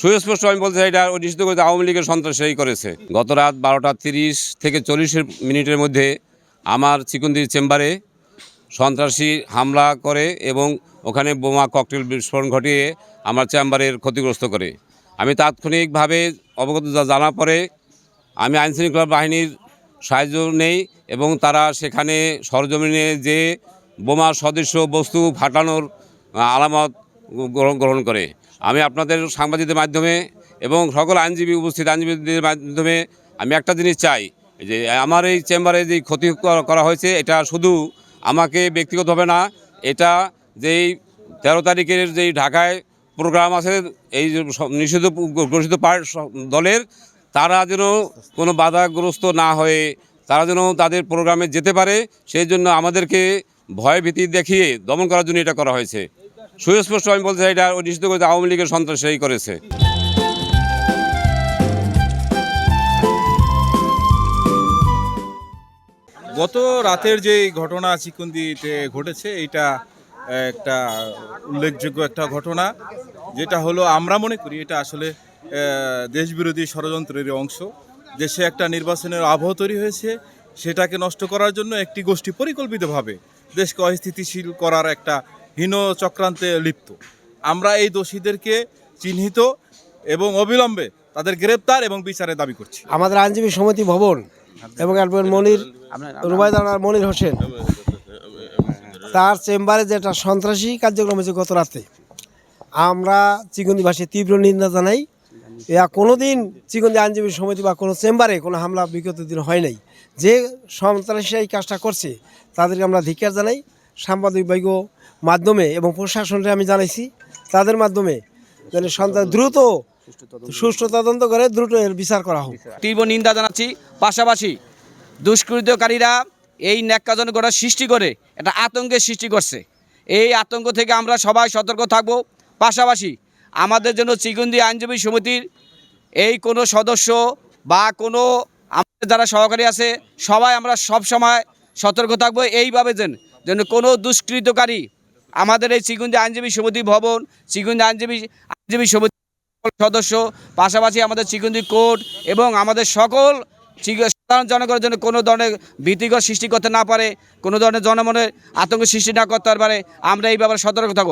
সুস্পষ্ট আমি বলতে চাই, এটা নিশ্চিত করে আওয়ামী লীগের সন্ত্রাসী করেছে। গত রাত বারোটা তিরিশ থেকে চল্লিশের মিনিটের মধ্যে আমার চিকুন্দির চেম্বারে সন্ত্রাসী হামলা করে এবং ওখানে বোমা, ককটেল বিস্ফোরণ ঘটিয়ে আমার চেম্বারের ক্ষতিগ্রস্ত করে। আমি তাৎক্ষণিকভাবে অবগত জা- জানার পরে আমি আইনশৃঙ্খলা বাহিনীর সাহায্য নেই এবং তারা সেখানে সরজমিনে যে বোমা সদৃশ্য বস্তু ফাটানোর আলামত গ্রহণ করে। আমি আপনাদের সাংবাদিকদের মাধ্যমে এবং সকল আইনজীবী উপস্থিত আইনজীবীদের মাধ্যমে আমি একটা জিনিস চাই, যে আমার এই চেম্বারে যে ক্ষতি করা- হয়েছে, এটা শুধু আমাকে ব্যক্তিগতভাবে না, এটা যেই তেরো তারিখের যেই ঢাকায় প্রোগ্রাম আছে, এই নিষিদ্ধ ঘোষিত পার্ট দলের, তারা যেন কোনো বাধাগ্রস্ত না হয়ে, তারা যেন তাদের প্রোগ্রামে যেতে পারে, সেই জন্য আমাদেরকে ভয় ভীতি দেখিয়ে দমন করার জন্য এটা করা হয়েছে। সুস্পষ্ট আমি বলতে চাই, এটা নিষিদ্ধ করে আওয়ামী লীগের সন্ত্রাসী করেছে। গত রাতের যে ঘটনা চিকুন্দিতে ঘটেছে এটা একটা উল্লেখযোগ্য একটা ঘটনা, যেটা হলো আমরা মনে করি এটা আসলে দেশবিরোধী ষড়যন্ত্রের অংশ। দেশে একটা নির্বাচনের আবহ তৈরি হয়েছে, সেটাকে নষ্ট করার জন্য একটি গোষ্ঠী পরিকল্পিতভাবে দেশকে অস্থিতিশীল করার একটা হীন চক্রান্তে লিপ্ত। আমরা এই দোষীদেরকে চিহ্নিত এবং অবিলম্বে তাদের গ্রেপ্তার এবং বিচারের দাবি করছি। আমাদের আইনজীবী সমিতি ভবন এবং অ্যাডভোকেট মনির রুবায়দার মনির হোসেন। তার চেম্বারে যেটা সন্ত্রাসী কার্যক্রম হয়েছে গত রাতে আমরা চিকন্দিবাসী তীব্র নিন্দা জানাই। এয়া কোনোদিন চিকন্দি আইনজীবী সমিতি বা কোনো চেম্বারে কোনো হামলা বিগত দিন হয় নাই। যে সন্ত্রাসী এই কাজটা করছে তাদেরকে আমরা ধিক্কার জানাই। সাংবাদিক বৈজ্ঞ মাধ্যমে এবং প্রশাসনকে আমি জানাইছি, তাদের মাধ্যমে যেন সন্ত্রাস দ্রুত সুষ্ঠু তদন্ত করে, দ্রুত এর বিচার করা হোক। তীব্র নিন্দা জানাচ্ছি। পাশাপাশি দুষ্কৃতকারীরা এই ন্যাক্কাজনক ঘটনা সৃষ্টি করে, একটা আতঙ্কের সৃষ্টি করছে। এই আতঙ্ক থেকে আমরা সবাই সতর্ক থাকব। পাশাপাশি আমাদের জন্য চিকুন্দি আইনজীবী সমিতির এই কোনো সদস্য বা কোনো আমাদের যারা সহকারী আছে, সবাই আমরা সব সময় সতর্ক থাকব। এইভাবে যেন যেন কোনো দুষ্কৃতকারী আমাদের এই চিকুন্দি আইনজীবী সমিতি ভবন চিকুন্দি আইনজীবী আইনজীবী সমিতি সদস্য, পাশাপাশি আমাদের চিকুন্দি কোর্ট এবং আমাদের সকল সাধারণ জনগণের জন্য কোনো ধরনের ভীতিকর সৃষ্টি করতে না পারে, কোনো ধরনের জনমনের আতঙ্ক সৃষ্টি না করতে পারে। আমরা এই ব্যাপারে সতর্ক থাকব।